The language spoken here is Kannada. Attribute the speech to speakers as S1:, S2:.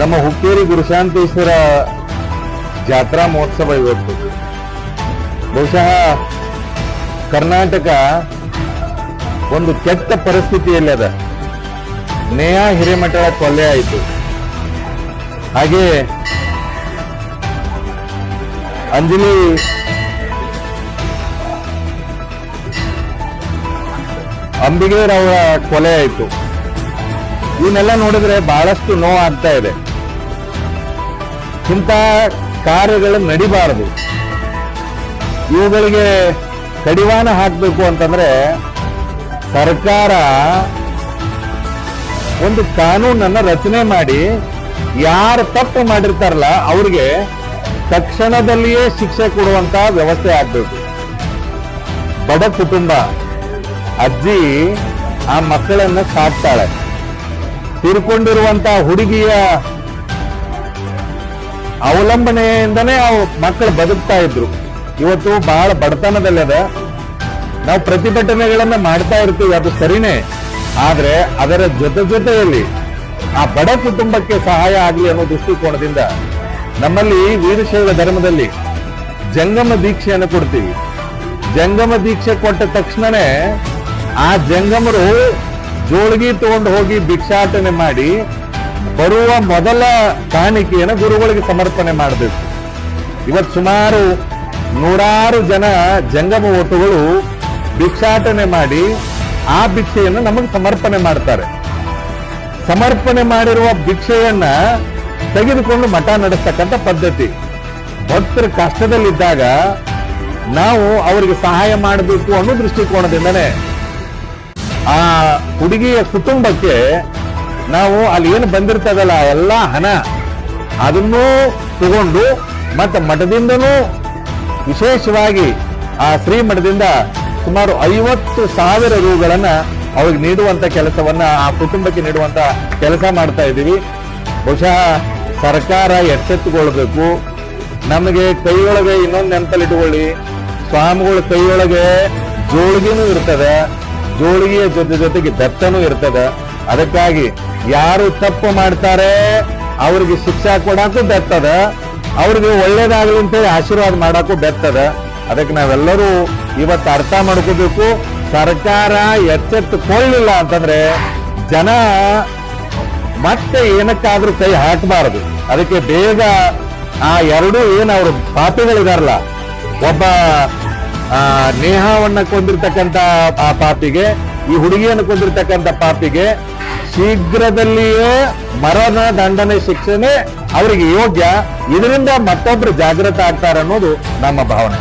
S1: ನಮ್ಮ ಹುಕ್ಕೇರಿ ಗುರುಶಾಂತೇಶ್ವರ ಜಾತ್ರಾ ಮಹೋತ್ಸವ ಇವತ್ತು. ಬಹುಶಃ ಕರ್ನಾಟಕ ಒಂದು ಕೆಟ್ಟ ಪರಿಸ್ಥಿತಿಯಲ್ಲಿ ಅದ. ನೇಹಾ ಹಿರೇಮಠಳ ಕೊಲೆ ಆಯಿತು. ಹಾಗೆ ಅಂಜಲಿ ಅಂಬಿಗೇರವರ ಕೊಲೆ ಆಯಿತು. ಇವನ್ನೆಲ್ಲ ನೋಡಿದ್ರೆ ಬಹಳಷ್ಟು ನೋವು ಆಗ್ತಾ ಇದೆ. ಇಂಥ ಕಾರ್ಯಗಳು ನಡಿಬಾರದು. ಇವುಗಳಿಗೆ ಕಡಿವಾಣ ಹಾಕಬೇಕು ಅಂತಂದ್ರೆ ಸರ್ಕಾರ ಒಂದು ಕಾನೂನನ್ನ ರಚನೆ ಮಾಡಿ ಯಾರು ತಪ್ಪು ಮಾಡಿರ್ತಾರಲ್ಲ ಅವ್ರಿಗೆ ತಕ್ಷಣದಲ್ಲಿಯೇ ಶಿಕ್ಷೆ ಕೊಡುವಂತ ವ್ಯವಸ್ಥೆ ಆಗ್ಬೇಕು. ಬಡ ಕುಟುಂಬ, ಅಜ್ಜಿ ಆ ಮಕ್ಕಳನ್ನ ಸಾಕ್ತಾಳೆ. ತಿರ್ಕೊಂಡಿರುವಂತಹ ಹುಡುಗಿಯ ಅವಲಂಬನೆಯಿಂದನೇ ಆ ಮಕ್ಕಳು ಬದುಕ್ತಾ ಇದ್ರು. ಇವತ್ತು ಬಹಳ ಬಡತನದಲ್ಲದ ನಾವು ಪ್ರತಿಭಟನೆಗಳನ್ನ ಮಾಡ್ತಾ ಇರ್ತೀವಿ, ಅದು ಸರಿನೇ. ಆದ್ರೆ ಅದರ ಜೊತೆ ಜೊತೆಯಲ್ಲಿ ಆ ಬಡ ಕುಟುಂಬಕ್ಕೆ ಸಹಾಯ ಆಗಲಿ ಅನ್ನೋ ದೃಷ್ಟಿಕೋನದಿಂದ ನಮ್ಮಲ್ಲಿ ವೀರಶೈವ ಧರ್ಮದಲ್ಲಿ ಜಂಗಮ ದೀಕ್ಷೆಯನ್ನು ಕೊಡ್ತೀವಿ. ಜಂಗಮ ದೀಕ್ಷೆ ಕೊಟ್ಟ ತಕ್ಷಣನೇ ಆ ಜಂಗಮರು ಜೋಳಿಗೆ ತಗೊಂಡು ಹೋಗಿ ಭಿಕ್ಷಾಟನೆ ಮಾಡಿ ಬರುವ ಮೊದಲ ಕಾಣಿಕೆಯನ್ನು ಗುರುಗಳಿಗೆ ಸಮರ್ಪಣೆ ಮಾಡಬೇಕು. ಇವತ್ತು ಸುಮಾರು ನೂರಾರು ಜನ ಜಂಗಮ ಓಟುಗಳು ಭಿಕ್ಷಾಟನೆ ಮಾಡಿ ಆ ಭಿಕ್ಷೆಯನ್ನು ನಮಗೆ ಸಮರ್ಪಣೆ ಮಾಡ್ತಾರೆ. ಸಮರ್ಪಣೆ ಮಾಡಿರುವ ಭಿಕ್ಷೆಯನ್ನ ತೆಗೆದುಕೊಂಡು ಮಠ ನಡೆಸ್ತಕ್ಕಂಥ ಪದ್ಧತಿ. ಭಕ್ತರ ಕಷ್ಟದಲ್ಲಿದ್ದಾಗ ನಾವು ಅವರಿಗೆ ಸಹಾಯ ಮಾಡಬೇಕು ಅನ್ನೋ ದೃಷ್ಟಿಕೋನದಿಂದನೇ ಆ ಹುಡುಗಿಯ ಕುಟುಂಬಕ್ಕೆ ನಾವು ಅಲ್ಲಿ ಏನು ಬಂದಿರ್ತದಲ್ಲ, ಎಲ್ಲ ಹಣ ಅದನ್ನೂ ತಗೊಂಡು ಮತ್ತೆ ಮಠದಿಂದನೂ ವಿಶೇಷವಾಗಿ ಆ ಶ್ರೀ ಮಠದಿಂದ ಸುಮಾರು ಐವತ್ತು ಸಾವಿರ ರೂಗಳನ್ನ ಅವ್ರಿಗೆ ನೀಡುವಂತ ಕೆಲಸವನ್ನ, ಆ ಕುಟುಂಬಕ್ಕೆ ನೀಡುವಂತ ಕೆಲಸ ಮಾಡ್ತಾ ಇದ್ದೀವಿ. ಬಹುಶಃ ಸರ್ಕಾರ ಎಚ್ಚೆತ್ತುಕೊಳ್ಬೇಕು. ನಮಗೆ ಕೈಯೊಳಗೆ ಇನ್ನೊಂದು ನೆನಪಲ್ಲಿಟ್ಟುಕೊಳ್ಳಿ ಸ್ವಾಮಿಗಳ ಕೈಯೊಳಗೆ ಜೋಳಿಗೆನೂ ಇರ್ತದೆ. ಜೋಳಿಗೆಯ ಜೊತೆ ಜೊತೆಗೆ ಬೆತ್ತನೂ ಇರ್ತದೆ. ಅದಕ್ಕಾಗಿ ಯಾರು ತಪ್ಪು ಮಾಡ್ತಾರೆ, ಅವ್ರಿಗೆ ಶಿಕ್ಷೆ ಕೊಡಕ್ಕೂ ಬೆತ್ತದ, ಅವ್ರಿಗೆ ಒಳ್ಳೇದಾಗಲಿ ಅಂತೇಳಿ ಆಶೀರ್ವಾದ ಮಾಡಕ್ಕೂ ಬೆತ್ತದ. ಅದಕ್ಕೆ ನಾವೆಲ್ಲರೂ ಇವತ್ತು ಅರ್ಥ ಮಾಡ್ಕೋಬೇಕು, ಸರ್ಕಾರ ಎಚ್ಚೆತ್ತುಕೊಳ್ಳಿಲ್ಲ ಅಂತಂದ್ರೆ ಜನ ಮತ್ತೆ ಏನಕ್ಕಾದ್ರೂ ಕೈ ಹಾಕಬಾರದು. ಅದಕ್ಕೆ ಬೇಗ ಆ ಎರಡೂ ಏನು ಅವರು ಪಾಪಿಗಳಿದಾರಲ್ಲ, ಒಬ್ಬ ನೇಹವನ್ನ ಕೊಂದಿರ್ತಕ್ಕಂಥ ಆ ಪಾಪಿಗೆ ಈ ಹುಡುಗಿಯನ್ನು ಕೊಂದಿರ್ತಕ್ಕಂತ ಪಾಪಿಗೆ ಶೀಘ್ರದಲ್ಲಿಯೇ ಮರಣ ದಂಡನೆ ಶಿಕ್ಷೆನೆ ಅವರಿಗೆ ಯೋಗ್ಯ. ಇದರಿಂದ ಮತ್ತೊಬ್ರು ಜಾಗೃತ ಆಗ್ತಾರೆ ಅನ್ನೋದು ನಮ್ಮ ಭಾವನೆ.